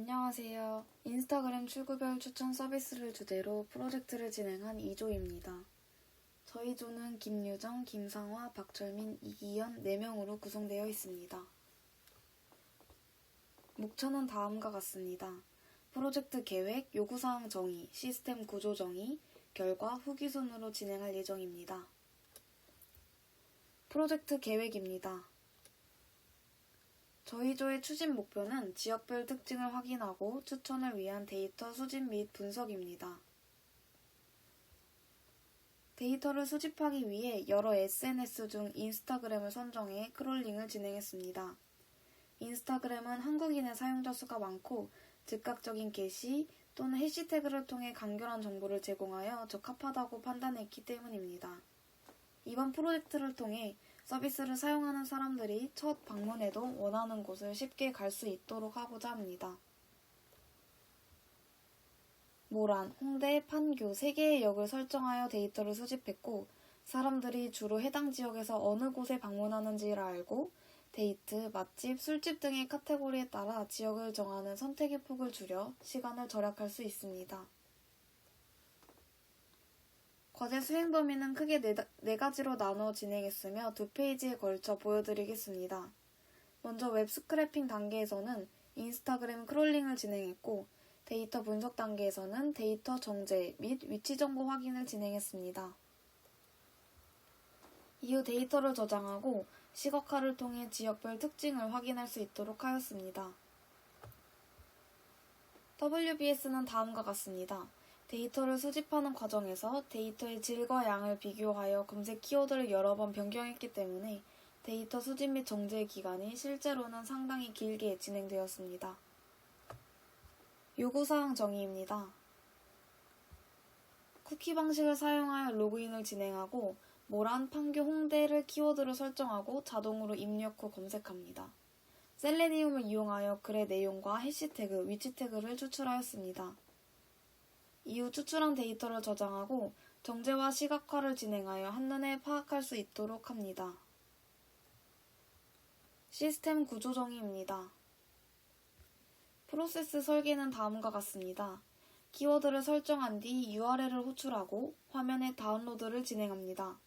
안녕하세요. 인스타그램 출구별 추천 서비스를 주제로 프로젝트를 진행한 이조입니다. 저희 조는 김유정, 김상화, 박철민, 이기현 4명으로 구성되어 있습니다. 목차는 다음과 같습니다. 프로젝트 계획, 요구사항 정의, 시스템 구조 정의, 결과, 후기 순으로 진행할 예정입니다. 프로젝트 계획입니다. 저희 조의 추진 목표는 지역별 특징을 확인하고 추천을 위한 데이터 수집 및 분석입니다. 데이터를 수집하기 위해 여러 SNS 중 인스타그램을 선정해 크롤링을 진행했습니다. 인스타그램은 한국인의 사용자 수가 많고 즉각적인 게시 또는 해시태그를 통해 간결한 정보를 제공하여 적합하다고 판단했기 때문입니다. 이번 프로젝트를 통해 서비스를 사용하는 사람들이 첫 방문에도 원하는 곳을 쉽게 갈 수 있도록 하고자 합니다. 모란, 홍대, 판교 3개의 역을 설정하여 데이터를 수집했고 사람들이 주로 해당 지역에서 어느 곳에 방문하는지를 알고 데이트, 맛집, 술집 등의 카테고리에 따라 지역을 정하는 선택의 폭을 줄여 시간을 절약할 수 있습니다. 과제 수행 범위는 크게 네, 네 가지로 나누어 진행했으며 두 페이지에 걸쳐 보여드리겠습니다. 먼저 웹 스크래핑 단계에서는 인스타그램 크롤링을 진행했고 데이터 분석 단계에서는 데이터 정제 및 위치 정보 확인을 진행했습니다. 이후 데이터를 저장하고 시각화를 통해 지역별 특징을 확인할 수 있도록 하였습니다. WBS는 다음과 같습니다. 데이터를 수집하는 과정에서 데이터의 질과 양을 비교하여 검색 키워드를 여러 번 변경했기 때문에 데이터 수집 및 정제 기간이 실제로는 상당히 길게 진행되었습니다. 요구사항 정의입니다. 쿠키 방식을 사용하여 로그인을 진행하고 모란, 판교, 홍대를 키워드로 설정하고 자동으로 입력 후 검색합니다. 셀레니움을 이용하여 글의 내용과 해시태그, 위치 태그를 추출하였습니다. 이후 추출한 데이터를 저장하고 정제와 시각화를 진행하여 한눈에 파악할 수 있도록 합니다. 시스템 구조 정의입니다. 프로세스 설계는 다음과 같습니다. 키워드를 설정한 뒤 URL을 호출하고 화면에 다운로드를 진행합니다.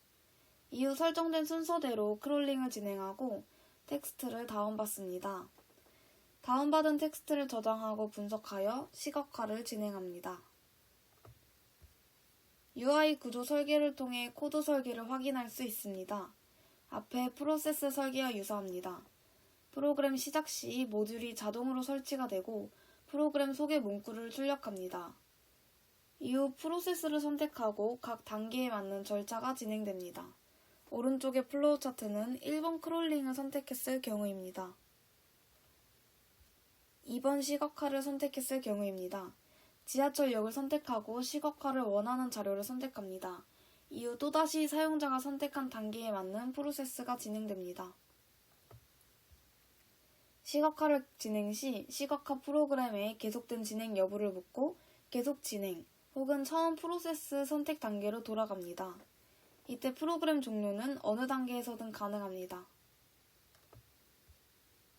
이후 설정된 순서대로 크롤링을 진행하고 텍스트를 다운받습니다. 다운받은 텍스트를 저장하고 분석하여 시각화를 진행합니다. UI 구조 설계를 통해 코드 설계를 확인할 수 있습니다. 앞에 프로세스 설계와 유사합니다. 프로그램 시작 시 모듈이 자동으로 설치가 되고 프로그램 소개 문구를 출력합니다. 이후 프로세스를 선택하고 각 단계에 맞는 절차가 진행됩니다. 오른쪽의 플로우 차트는 1번 크롤링을 선택했을 경우입니다. 2번 시각화를 선택했을 경우입니다. 지하철역을 선택하고 시각화를 원하는 자료를 선택합니다. 이후 또다시 사용자가 선택한 단계에 맞는 프로세스가 진행됩니다. 시각화를 진행 시 시각화 프로그램에 계속된 진행 여부를 묻고 계속 진행 혹은 처음 프로세스 선택 단계로 돌아갑니다. 이때 프로그램 종료는 어느 단계에서든 가능합니다.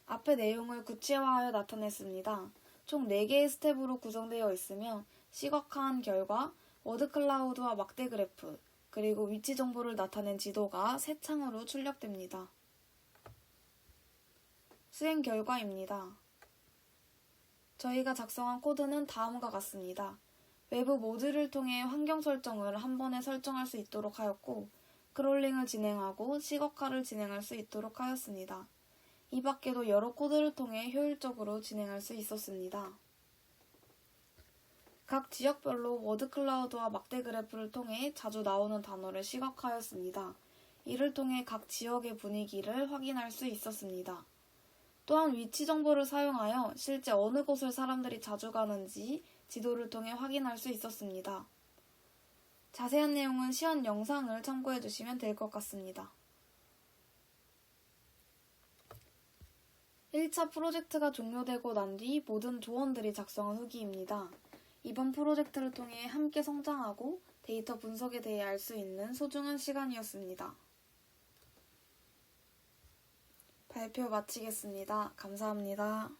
앞의 내용을 구체화하여 나타냈습니다. 총 4개의 스텝으로 구성되어 있으며 시각화한 결과 워드 클라우드와 막대 그래프, 그리고 위치 정보를 나타낸 지도가 새 창으로 출력됩니다. 수행 결과입니다. 저희가 작성한 코드는 다음과 같습니다. 외부 모듈을 통해 환경 설정을 한 번에 설정할 수 있도록 하였고, 크롤링을 진행하고 시각화를 진행할 수 있도록 하였습니다. 이 밖에도 여러 코드를 통해 효율적으로 진행할 수 있었습니다. 각 지역별로 워드 클라우드와 막대 그래프를 통해 자주 나오는 단어를 시각화하였습니다. 이를 통해 각 지역의 분위기를 확인할 수 있었습니다. 또한 위치 정보를 사용하여 실제 어느 곳을 사람들이 자주 가는지 지도를 통해 확인할 수 있었습니다. 자세한 내용은 시연 영상을 참고해 주시면 될 것 같습니다. 1차 프로젝트가 종료되고 난 뒤 모든 조원들이 작성한 후기입니다. 이번 프로젝트를 통해 함께 성장하고 데이터 분석에 대해 알 수 있는 소중한 시간이었습니다. 발표 마치겠습니다. 감사합니다.